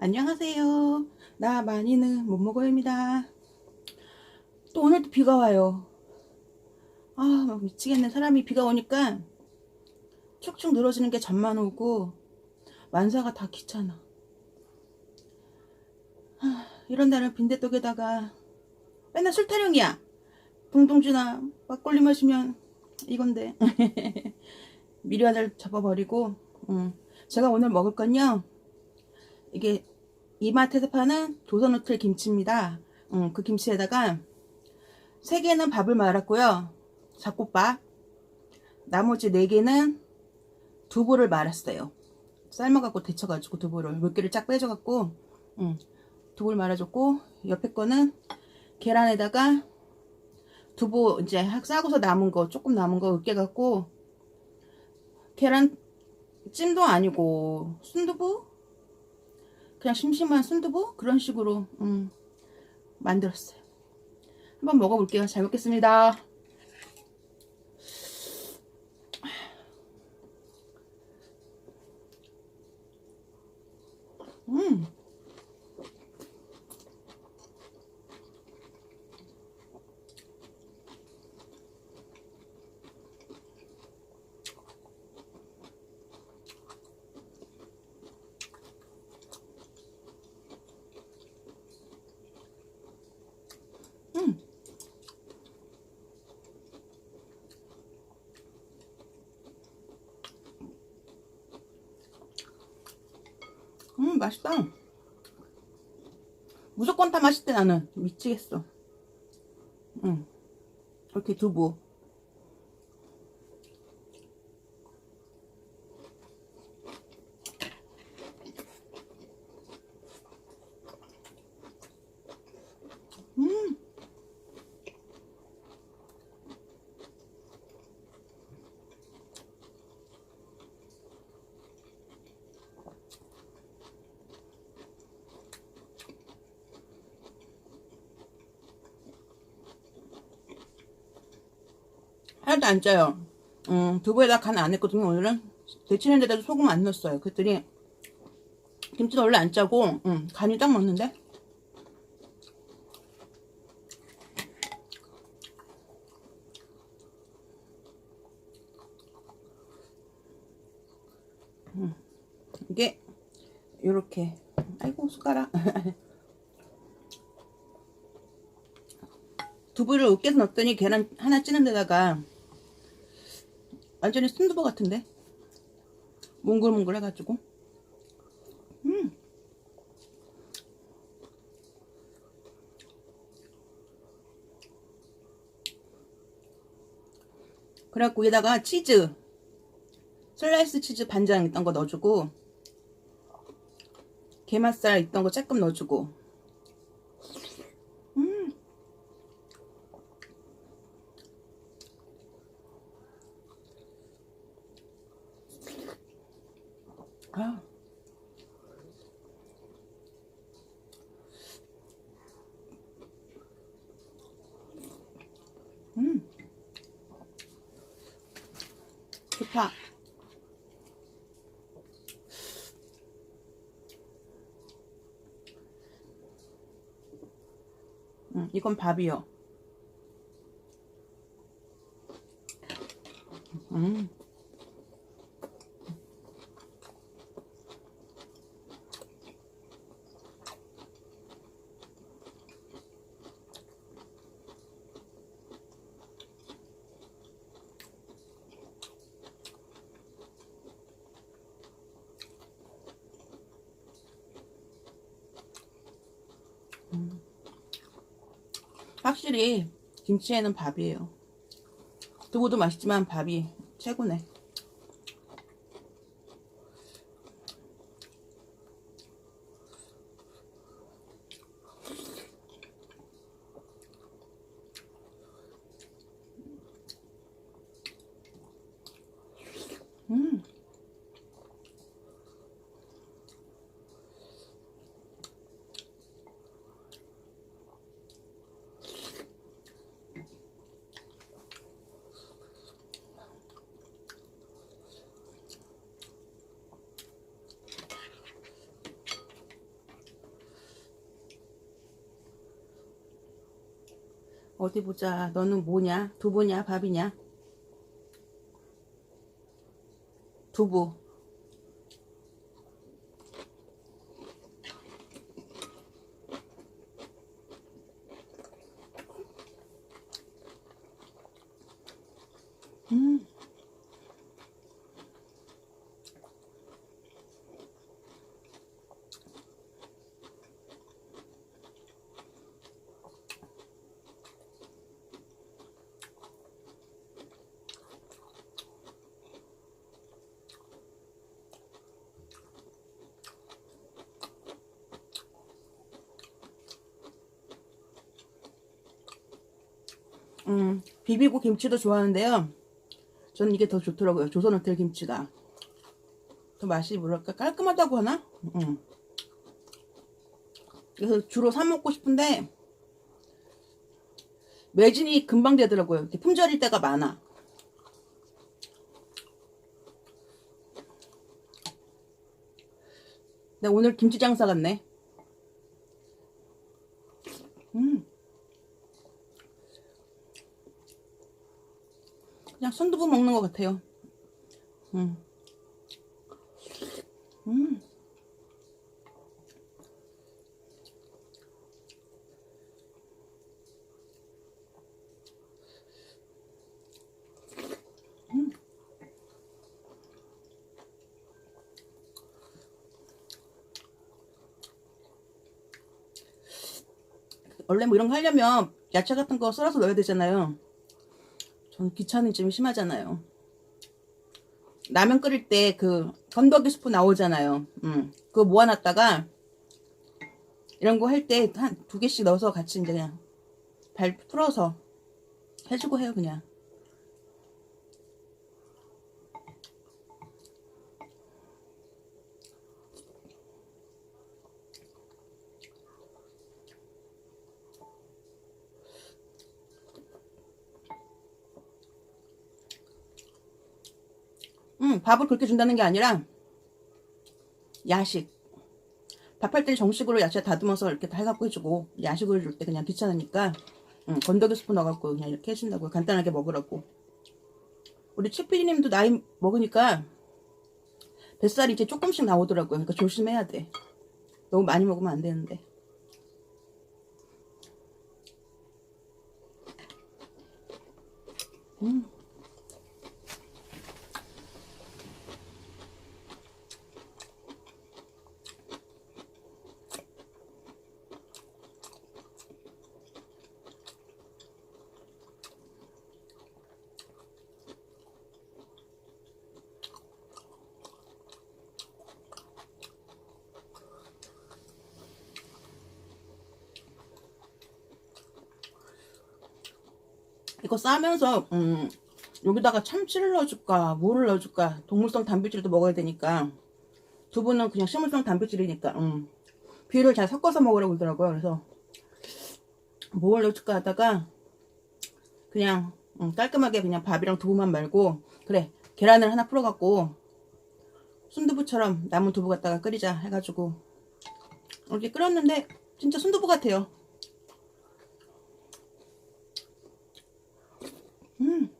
안녕하세요. 나 많이는 못 먹어요입니다. 또 오늘도 비가 와요. 아, 막 미치겠네. 사람이 비가 오니까 축축 늘어지는 게 잠만 오고 만사가 다 귀찮아. 아, 이런 날은 빈대떡에다가 맨날 술 타령이야. 동동주나 막걸리 마시면 이건데 하나를 잡아버리고 음. 제가 오늘 먹을 건요 이게 이마트에서 파는 조선호텔 김치입니다. 음, 그 김치에다가 세 개는 밥을 말았고요. 잡곡밥. 나머지 네 개는 두부를 말았어요. 삶아갖고 데쳐가지고 두부를 물기를 쫙 빼줘갖고 음, 두부를 말아줬고 옆에 거는 계란에다가 두부 이제 싸고서 남은 거 조금 남은 거 으깨갖고 계란 찜도 아니고 순두부 그냥 심심한 순두부 그런 식으로 음, 만들었어요. 한번 먹어볼게요. 잘 먹겠습니다. 음. 음. 음, 맛있다. 무조건 다 맛있대, 나는. 미치겠어. 음. 이렇게 두부. 음. 하나도 안 짜요. 음, 두부에다 간 안 했거든요, 오늘은. 데치는 데다도 소금 안 넣었어요. 그랬더니, 김치도 원래 안 짜고, 음, 간이 딱 먹는데? 음, 이게, 요렇게. 아이고, 숟가락. 두부를 으깨서 넣었더니 계란 하나 찌는 데다가 완전히 순두부 같은데? 몽글몽글 해가지고. 음. 그래갖고 여기다가 치즈 슬라이스 치즈 반장 있던 거 넣어주고 게맛살 있던 거 조금 넣어주고 음 아. 음. 좋다. 음, 이건 밥이요. 음. 확실히 김치에는 밥이에요. 두부도 맛있지만 밥이 최고네. 음. 어디 보자. 너는 뭐냐? 두부냐? 밥이냐? 두부. 음. 음, 비비고 김치도 좋아하는데요. 저는 이게 더 좋더라고요. 조선 호텔 김치가. 더 맛이 뭐랄까 깔끔하다고 하나? 음. 그래서 주로 사 먹고 싶은데 매진이 금방 되더라고요. 이렇게 품절일 때가 많아. 나 오늘 김치 장사 같네. 음. 그냥 순두부 먹는 것 같아요. 음. 음. 음. 원래 뭐 이런 거 하려면 야채 같은 거 썰어서 넣어야 되잖아요. 저는 귀찮은 점이 심하잖아요. 라면 끓일 때 그 건더기 스프 나오잖아요. 음, 그거 모아놨다가 이런 거 할 때 한 두 개씩 넣어서 같이 이제 그냥 발 풀어서 해주고 해요 그냥. 음, 밥을 그렇게 준다는 게 아니라 야식. 밥할 때 정식으로 야채 다듬어서 이렇게 다 해갖고 해주고 야식을 줄 때 그냥 귀찮으니까 음, 건더기 스프 넣어갖고 그냥 이렇게 해준다고 간단하게 먹으라고. 우리 최피디님도 나이 먹으니까 뱃살이 이제 조금씩 나오더라고요. 그러니까 조심해야 돼. 너무 많이 먹으면 안 되는데. 음. 이거 싸면서 음, 여기다가 참치를 넣어줄까 뭐를 넣어줄까 동물성 단백질도 먹어야 되니까. 두부는 그냥 식물성 단백질이니까 음, 비율을 잘 섞어서 먹으라고 그러더라고요. 그래서 뭘 넣어줄까 하다가 그냥 음, 깔끔하게 그냥 밥이랑 두부만 말고 그래 계란을 하나 풀어갖고 순두부처럼 남은 두부 갖다가 끓이자 해가지고. 이렇게 끓였는데 진짜 순두부 같아요 음.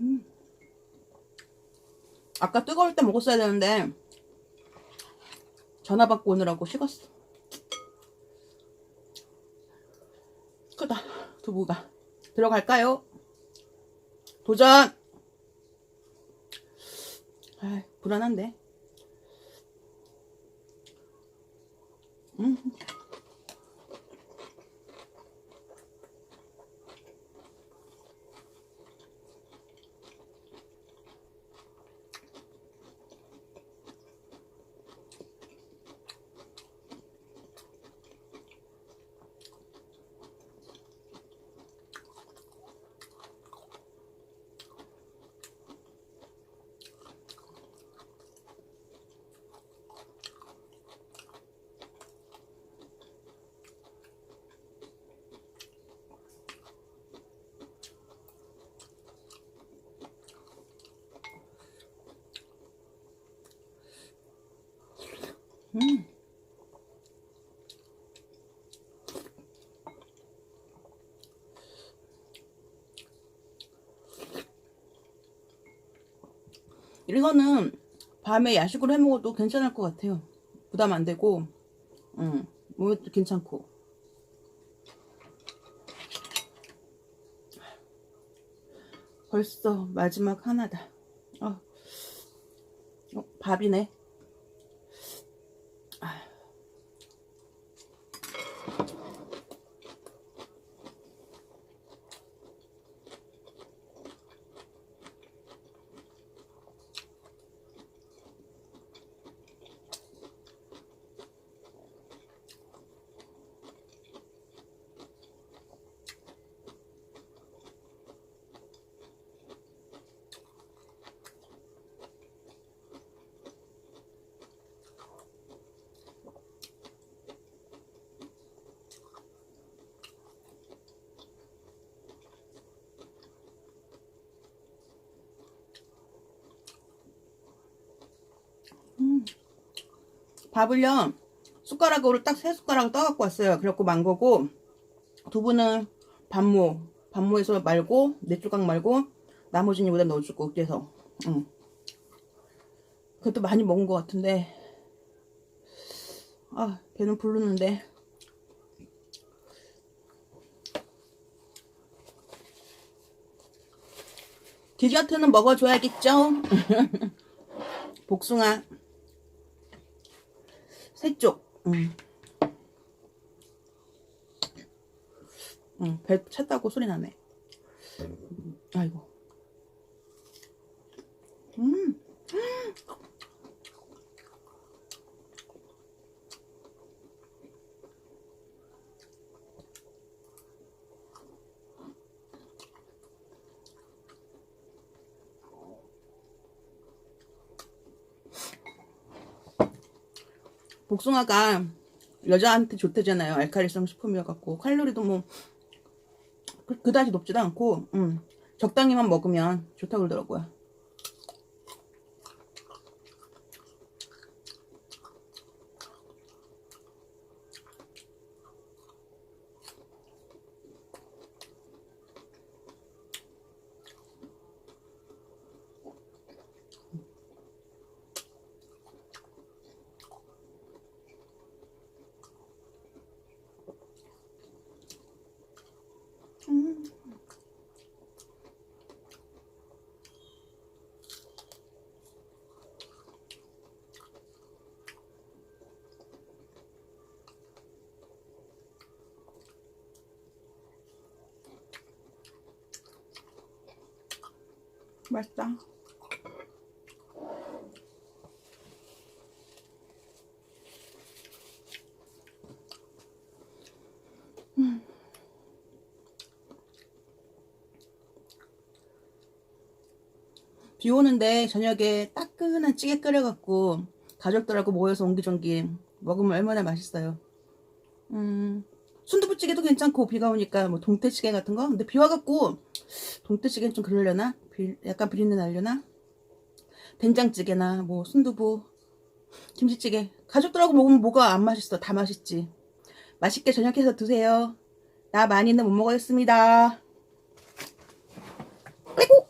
음. 아까 뜨거울 때 먹었어야 되는데 전화 받고 오느라고 식었어. 크다 두부가 들어갈까요? 도전! 아, 불안한데. 음. 음. 이거는 밤에 야식으로 해 먹어도 괜찮을 것 같아요. 부담 안 되고, 음, 몸에도 괜찮고. 벌써 마지막 하나다. 어, 어 밥이네. 밥을요 숟가락으로 딱 세 숟가락 떠갖고 왔어요. 그래갖고 만 거고 두부는 반모 반모에서 말고 네 조각 말고 나머지는 여기다 넣어주고 그래서 응. 그것도 많이 먹은 것 같은데 아 배는 부르는데 디저트는 먹어줘야겠죠? 복숭아 세쪽 응. 응, 배 찼다고 소리 나네. 아이고. 음. 복숭아가 여자한테 좋대잖아요. 알칼리성 식품이어갖고 칼로리도 뭐 그- 그다지 높지도 않고 음, 적당히만 먹으면 좋다고 그러더라고요. 맛있다. 비 오는데 저녁에 따끈한 찌개 끓여갖고 가족들하고 모여서 옹기종기 먹으면 얼마나 맛있어요. 음, 순두부찌개도 괜찮고 비가 오니까 뭐 동태찌개 같은 거. 근데 비 와갖고 동태찌개는 좀 그러려나? 약간 비린내 날려나? 된장찌개나 뭐 순두부, 김치찌개. 가족들하고 먹으면 뭐가 안 맛있어. 다 맛있지. 맛있게 저녁해서 드세요. 나 많이는 못 먹었습니다 아이고!